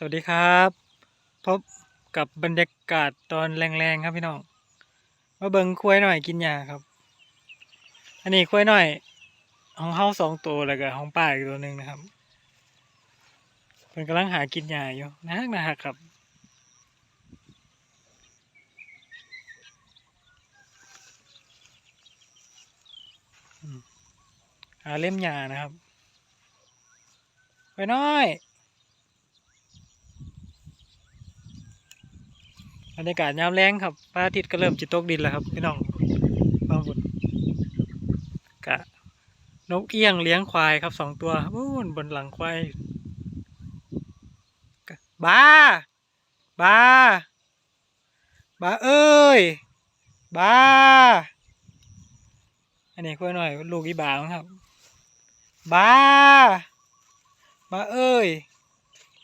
สวัสดีครับพบกับบรรยากาศตอนแรงๆครับพี่น้องมาเบิ่งควายหน่อยกินหญ้าครับ อันนี้ควายหน่อยของเฮาสองตัวแล้วก็ของป้าอีกตัวหนึ่งนะครับเพิ่นกำลังหากินหญ้าอยู่นะฮักนะฮักครับหาเล่มหญ้านะครับควายน้อย บรรยากาศยามแรงครับพระอาทิตย์ก็เริ่มจะตตกดินแล้วครับพี่น้องบางคนกะนกเอี้ยงเลี้ยงควายครับสองตัวบูนบนหลังควายบ้าบ้าบ้าเอ้ยบ้า อันนี้คุยหน่อยลูกอีบาครับบ้าบ้าเอ้ย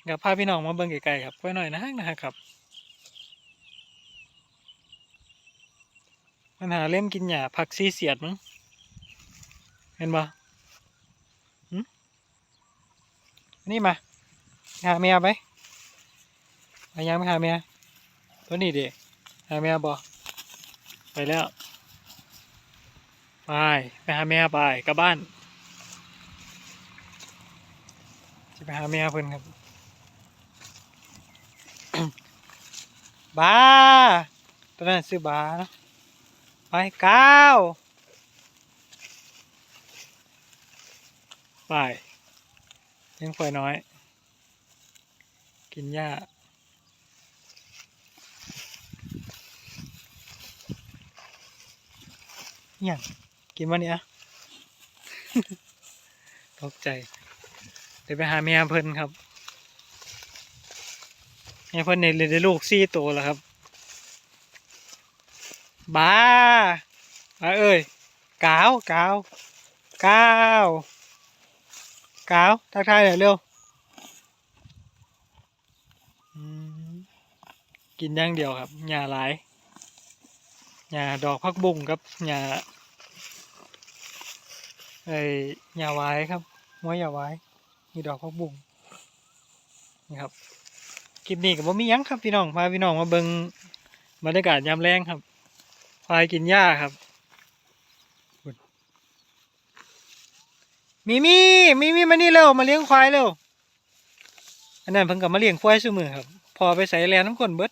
กับพาพี่น้องมาเบิ่งไกลๆครับคุยหน่อยนะฮะนะครับ มันหาเล่มกินหญ้าผักซีเสียดมั้งเห็นบ่หึนี่มาหาเมียไปไปยังไม่หาเมียตัวนี้ดิหาเมียบ่ไปแล้วไปไปหาเมียไปกลับบ้านจะไปหาเมียเพิ่อนครับบ้าตอนนั้นซื้อบาเนาะ ไปก้าวไปเลี้ยงควายน้อย กินหญ้าเนี่ยกินวันนี้อะตกใจ เดี๋ยวไปหาเมียเพิ่นครับเมียเพิ่นเนี่ยเลยได้ลูกสี่ตัวแล้วครับ บ้าบ้าเอ้ยกาวกาวกาวกาวทักทายหน่อยเร็วกินย่างเดียวครับหญ้าหลายหญ้าดอกพักบุ้งกับหญ้าไอ้หญ้าไว้ครับม้วยหญ้าไว้มีดอกพักบุ้งนี่ครับคลิปนี้กับว่ามียังครับพี่น้องพาพี่น้องมาเบิงบรรยากาศยามแรงครับ ควายกินหญ้าครับ มีมี่มีมี่มานี่เร็วมาเลี้ยงควายเร็ว อันนั้นเพิ่งกลับมาเลี้ยงควายซื่อมือครับ พอไปใส่แลน้ำก้นเบิด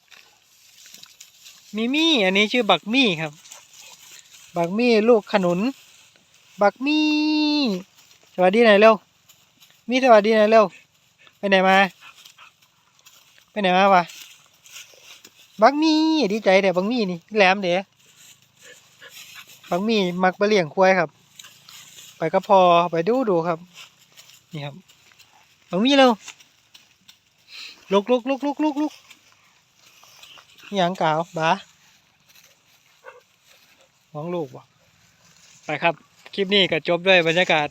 มีมี่ อันนี้ชื่อบักมี่ครับ บักมี่ลูกขนุน บักมี่ สวัสดีหน่อยเร็ว มี่สวัสดีหน่อยเร็ว ไปไหนมา ไปไหนมาวะบักมี่ดีใจเด้บักมี่นี่แหลมเด้ บางมีมักไปเลี้ยงควายครับ ไปก็พอไปดูดูครับ นี่ครับบางมีเร็วลุกลุกลุกลุกลุกลุกอิหยังกล่าวบ้ามองลูกบ่ไปครับ คลิปนี้ก็จบด้วยบรรยากาศ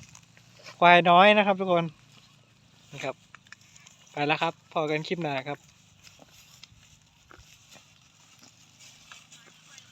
ควายน้อยนะครับทุกคน นี่ครับ ไปแล้วครับ พอกันคลิปหน้าครับ